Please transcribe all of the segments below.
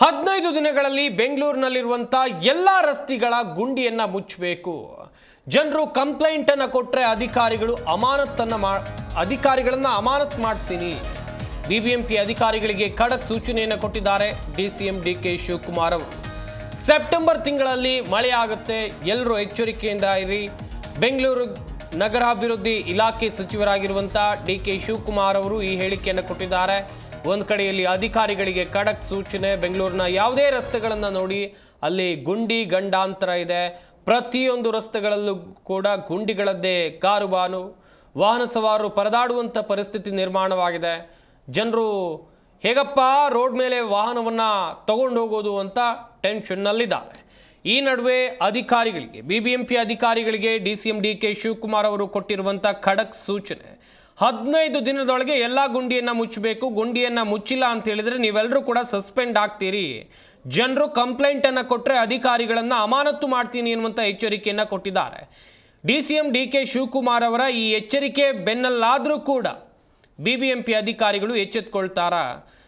ಹದಿನೈದು ದಿನಗಳಲ್ಲಿ ಬೆಂಗಳೂರಿನಲ್ಲಿರುವಂಥ ಎಲ್ಲ ರಸ್ತೆಗಳ ಗುಂಡಿಯನ್ನು ಮುಚ್ಚಬೇಕು. ಜನರು ಕಂಪ್ಲೇಂಟ್ ಅನ್ನ ಕೊಟ್ಟರೆ ಅಧಿಕಾರಿಗಳು ಅಮಾನತನ್ನ ಮಾ, ಅಧಿಕಾರಿಗಳನ್ನು ಅಮಾನತ್ ಮಾಡ್ತೀನಿ. ಬಿಬಿಎಂಪಿ ಅಧಿಕಾರಿಗಳಿಗೆ ಖಡಕ್ ಸೂಚನೆಯನ್ನು ಕೊಟ್ಟಿದ್ದಾರೆ D C M D K Shivakumar ಅವರು. ಸೆಪ್ಟೆಂಬರ್ ತಿಂಗಳಲ್ಲಿ ಮಳೆ ಆಗುತ್ತೆ. ಎಲ್ಲರೂ ಎಚ್ಚರಿಕೆಯಿಂದ ಇರಿ. ಬೆಂಗಳೂರು ನಗರಾಭಿವೃದ್ಧಿ ಇಲಾಖೆ ಸಚಿವರಾಗಿರುವಂಥ ಡಿ ಕೆ ಶಿವಕುಮಾರ್ ಅವರು ಈ ಹೇಳಿಕೆಯನ್ನು ಕೊಟ್ಟಿದ್ದಾರೆ. ಒಂದು ಕಡೆಯಲ್ಲಿ ಅಧಿಕಾರಿಗಳಿಗೆ ಖಡಕ್ ಸೂಚನೆ, ಬೆಂಗಳೂರಿನ ಯಾವುದೇ ರಸ್ತೆಗಳನ್ನು ನೋಡಿ ಅಲ್ಲಿ ಗುಂಡಿ ಗಂಡಾಂತರ ಇದೆ. ಪ್ರತಿಯೊಂದು ರಸ್ತೆಗಳಲ್ಲೂ ಕೂಡ ಗುಂಡಿಗಳದ್ದೇ ಕಾರುಬಾನು, ವಾಹನ ಸವಾರರು ಪರದಾಡುವಂಥ ಪರಿಸ್ಥಿತಿ ನಿರ್ಮಾಣವಾಗಿದೆ. ಜನರು ಹೇಗಪ್ಪ ರೋಡ್ ಮೇಲೆ ವಾಹನವನ್ನು ತಗೊಂಡು ಹೋಗೋದು ಅಂತ ಟೆನ್ಷನ್ನಲ್ಲಿದ್ದಾರೆ ಈ ನಡುವೆ ಅಧಿಕಾರಿಗಳಿಗೆ ಬಿ ಬಿ ಎಂ ಅಧಿಕಾರಿಗಳಿಗೆ D C M D K Shivakumar ಅವರು ಕೊಟ್ಟಿರುವಂಥ ಖಡಕ್ ಸೂಚನೆ. ಹದಿನೈದು ದಿನದೊಳಗೆ ಎಲ್ಲ ಗುಂಡಿಯನ್ನು ಮುಚ್ಚಬೇಕು, ಗುಂಡಿಯನ್ನು ಮುಚ್ಚಿಲ್ಲ ಅಂತ ಹೇಳಿದರೆ ನೀವೆಲ್ಲರೂ ಕೂಡ ಸಸ್ಪೆಂಡ್ ಆಗ್ತೀರಿ. ಜನರು ಕಂಪ್ಲೇಂಟನ್ನು ಕೊಟ್ಟರೆ ಅಧಿಕಾರಿಗಳನ್ನು ಅಮಾನತ್ತು ಮಾಡ್ತೀನಿ ಎನ್ನುವಂಥ ಎಚ್ಚರಿಕೆಯನ್ನು ಕೊಟ್ಟಿದ್ದಾರೆ. D C M D K Shivakumar ಅವರ ಈ ಎಚ್ಚರಿಕೆ ಬೆನ್ನಲ್ಲಾದರೂ ಕೂಡ ಬಿ ಬಿ ಎಂ ಪಿ ಅಧಿಕಾರಿಗಳು ಎಚ್ಚೆತ್ಕೊಳ್ತಾರಾ.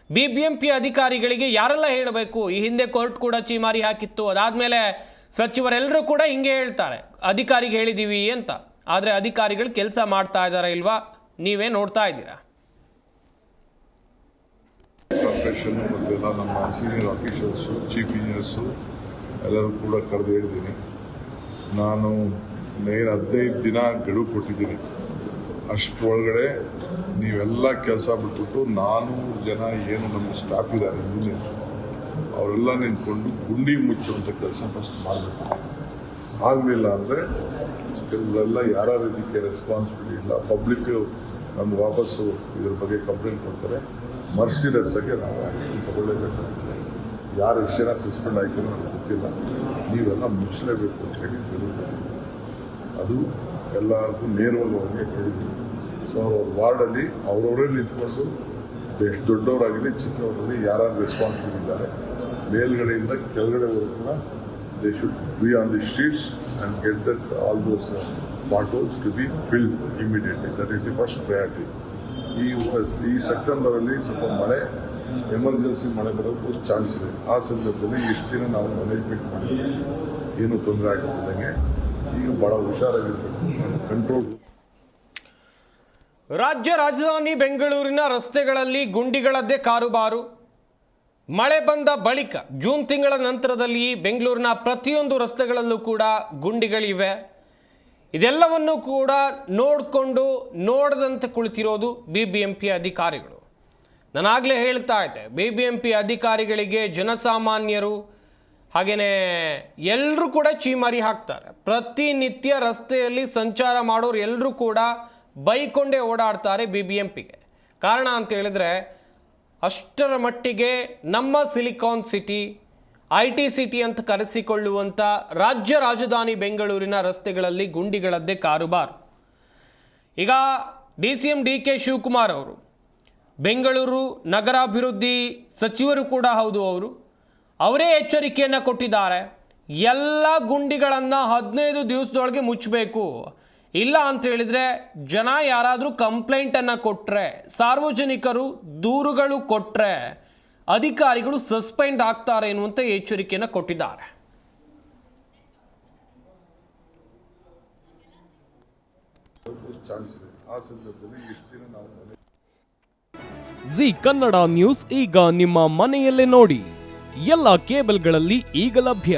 ಬಿ ಬಿ ಎಂ ಪಿ ಅಧಿಕಾರಿಗಳಿಗೆ ಯಾರೆಲ್ಲ ಹೇಳಬೇಕು? ಈ ಹಿಂದೆ ಕೋರ್ಟ್ ಕೂಡ ಚೀಮಾರಿ ಹಾಕಿತ್ತು. ಅದಾದಮೇಲೆ ಸಚಿವರೆಲ್ಲರೂ ಕೂಡ ಹಿಂಗೆ ಹೇಳ್ತಾರೆ. ಅಧಿಕಾರಿಗೆ ಹೇಳಿದ್ದೀವಿ ಅಂತ. ಆದರೆ ಅಧಿಕಾರಿಗಳು ಕೆಲಸ ಮಾಡ್ತಾ ಇದ್ದಾರಾ ಇಲ್ವಾ? ನೀವೇ ನೋಡ್ತಾ ಇದ್ದೀರಾ? ನಮ್ಮ ಸೀನಿಯರ್ ಆಫೀಸರ್ಸು ಚೀಫ್ ಇಂಜಿನಿಯರ್ಸು ಎಲ್ಲರೂ ಕೂಡ ಕರೆದು ಹೇಳಿದ್ದೀನಿ. ನಾನು ನೇರ ಹದಿನೈದು ದಿನ ಗಡುವು ಕೊಟ್ಟಿದ್ದೀನಿ. ಅಷ್ಟರೊಳಗಡೆ ನೀವೆಲ್ಲ ಕೆಲಸ ಬಿಟ್ಬಿಟ್ಟು ನಾನೂರು ಜನ ಏನು ನಮ್ಮ ಸ್ಟಾಫ್ ಇದ್ದಾರೆ ಇಂಜಿನಿಯರ್ಸ್ ಅವರೆಲ್ಲ ನಿಂತ್ಕೊಂಡು ಗುಂಡಿ ಮುಚ್ಚುವಂಥ ಕೆಲಸ ಫಸ್ಟ್ ಮಾಡಬೇಕು. ಆಗಲಿಲ್ಲ ಅಂದರೆ ಕೆಲವೆಲ್ಲ ಯಾರ್ಯಾರು ಇದಕ್ಕೆ ರೆಸ್ಪಾನ್ಸಿಬಿಲಿಟಿ ಇಲ್ಲ. ಪಬ್ಲಿಕ್ ನಮ್ಗೆ ವಾಪಸ್ಸು ಇದ್ರ ಬಗ್ಗೆ ಕಂಪ್ಲೇಂಟ್ ಕೊಡ್ತಾರೆ. ಮರ್ಸಿಲೆಸ್ ಆಗಿ ನಾವು ಆ್ಯಕ್ಷನ್ ತಗೊಳ್ಳೇಬೇಕು ಯಾರು ಜನ ಸಸ್ಪೆಂಡ್ ಆಯಿತು ನನಗೆ ಗೊತ್ತಿಲ್ಲ. ನೀವೆಲ್ಲ ಮುಚ್ಚಲೇಬೇಕು ಅಂತ ಹೇಳಿ ಹೇಳಿದ್ರು. ಅದು ಎಲ್ಲರಿಗೂ ನೇರವಾಗಿ ಅವ್ರಿಗೆ ಹೇಳಿದ್ವಿ ಸೊ ಅವ್ರ ವಾರ್ಡಲ್ಲಿ ಅವರವರೇ ನಿಂತ್ಕೊಂಡು ಎಷ್ಟು ದೊಡ್ಡವರಾಗಲಿ ಚಿಕ್ಕವರಲ್ಲಿ ಯಾರು ರೆಸ್ಪಾನ್ಸಿಬಲ್ ಇದ್ದಾರೆ, ಮೇಲ್ಗಡೆಯಿಂದ ಕೆಳಗಡೆವರೆಗೂ ಕೂಡ they should on on the streets and get that those those potholes to be filled immediately that is the first priority. ಈ ಈ ಸೆಪ್ಟೆಂಬರಲ್ಲಿ ಸ್ವಲ್ಪ ಮಳೆ ಎಮರ್ಜೆನ್ಸಿ ಮಳೆ ಬರೋಕ್ಕೂ ಚಾನ್ಸ್ ಇದೆ. ಆ ಸಂದರ್ಭದಲ್ಲಿ ಇಷ್ಟಿನ ನಾವು ಮ್ಯಾನೇಜ್ಮೆಂಟ್ ಮಾಡಿದ್ವಿ ಏನು ತೊಂದರೆ ಆಗ್ತಿದ್ದಂಗೆ ಈಗ ಭಾಳ ಹುಷಾರಾಗಿರ್ಬೇಕು. ಕಂಟ್ರೋಲ್ ರಾಜ್ಯ ರಾಜಧಾನಿ ಬೆಂಗಳೂರಿನ ರಸ್ತೆಗಳಲ್ಲಿ ಗುಂಡಿಗಳದ್ದೇ ಕಾರುಬಾರು. ಮಳೆ ಬಂದ ಬಳಿಕ ಜೂನ್ ತಿಂಗಳ ನಂತರದಲ್ಲಿ ಬೆಂಗಳೂರಿನ ಪ್ರತಿಯೊಂದು ರಸ್ತೆಗಳಲ್ಲೂ ಕೂಡ ಗುಂಡಿಗಳಿವೆ. ಇದೆಲ್ಲವನ್ನು ಕೂಡ ನೋಡಿಕೊಂಡು ನೋಡದಂತೆ ಕುಳಿತಿರೋದು ಬಿ ಬಿ ಎಂ ಪಿ ಅಧಿಕಾರಿಗಳು. ನಾನಾಗಲೇ ಹೇಳ್ತಾ ಇದ್ದೆ ಬಿ ಬಿ ಎಂ ಪಿ ಅಧಿಕಾರಿಗಳಿಗೆ ಜನಸಾಮಾನ್ಯರು ಹಾಗೆಯೇ ಎಲ್ಲರೂ ಕೂಡ ಚೀಮಾರಿ ಹಾಕ್ತಾರೆ. ಪ್ರತಿನಿತ್ಯ ರಸ್ತೆಯಲ್ಲಿ ಸಂಚಾರ ಮಾಡೋರು ಎಲ್ಲರೂ ಕೂಡ ಬೈಕೊಂಡೇ ಓಡಾಡ್ತಾರೆ ಬಿ ಬಿ ಎಂ ಪಿಗೆ ಕಾರಣ ಅಂತ ಹೇಳಿದ್ರೆ ಅಷ್ಟರ ಮಟ್ಟಿಗೆ ನಮ್ಮ silicon city, I T city ಅಂತ ಕರೆಸಿಕೊಳ್ಳುವಂಥ ರಾಜ್ಯ ರಾಜಧಾನಿ ಬೆಂಗಳೂರಿನ ರಸ್ತೆಗಳಲ್ಲಿ ಗುಂಡಿಗಳದ್ದೇ ಕಾರುಬಾರ್. ಈಗ D C M D K Shivakumar ಅವರು, ಬೆಂಗಳೂರು ನಗರಾಭಿವೃದ್ಧಿ ಸಚಿವರು ಕೂಡ ಹೌದು ಅವರು, ಅವರೇ ಎಚ್ಚರಿಕೆಯನ್ನು ಕೊಟ್ಟಿದ್ದಾರೆ. ಎಲ್ಲ ಗುಂಡಿಗಳನ್ನು ಹದಿನೈದು ದಿವಸದೊಳಗೆ ಮುಚ್ಚಬೇಕು. ಇಲ್ಲ ಅಂತ ಹೇಳಿದ್ರೆ ಜನ ಯಾರಾದರೂ ಕಂಪ್ಲೇಂಟನ್ನು ಕೊಟ್ಟರೆ ಸಾರ್ವಜನಿಕರು ದೂರುಗಳು ಕೊಟ್ಟರೆ ಅಧಿಕಾರಿಗಳು ಸಸ್ಪೆಂಡ್ ಆಗ್ತಾರೆ ಎನ್ನುವಂಥ ಎಚ್ಚರಿಕೆಯನ್ನು ಕೊಟ್ಟಿದ್ದಾರೆ. ಜಿ ಕನ್ನಡ ನ್ಯೂಸ್ ಈಗ ನಿಮ್ಮ ಮನೆಯಲ್ಲೇ ನೋಡಿ. ಎಲ್ಲ ಕೇಬಲ್ಗಳಲ್ಲಿ ಈಗ ಲಭ್ಯ.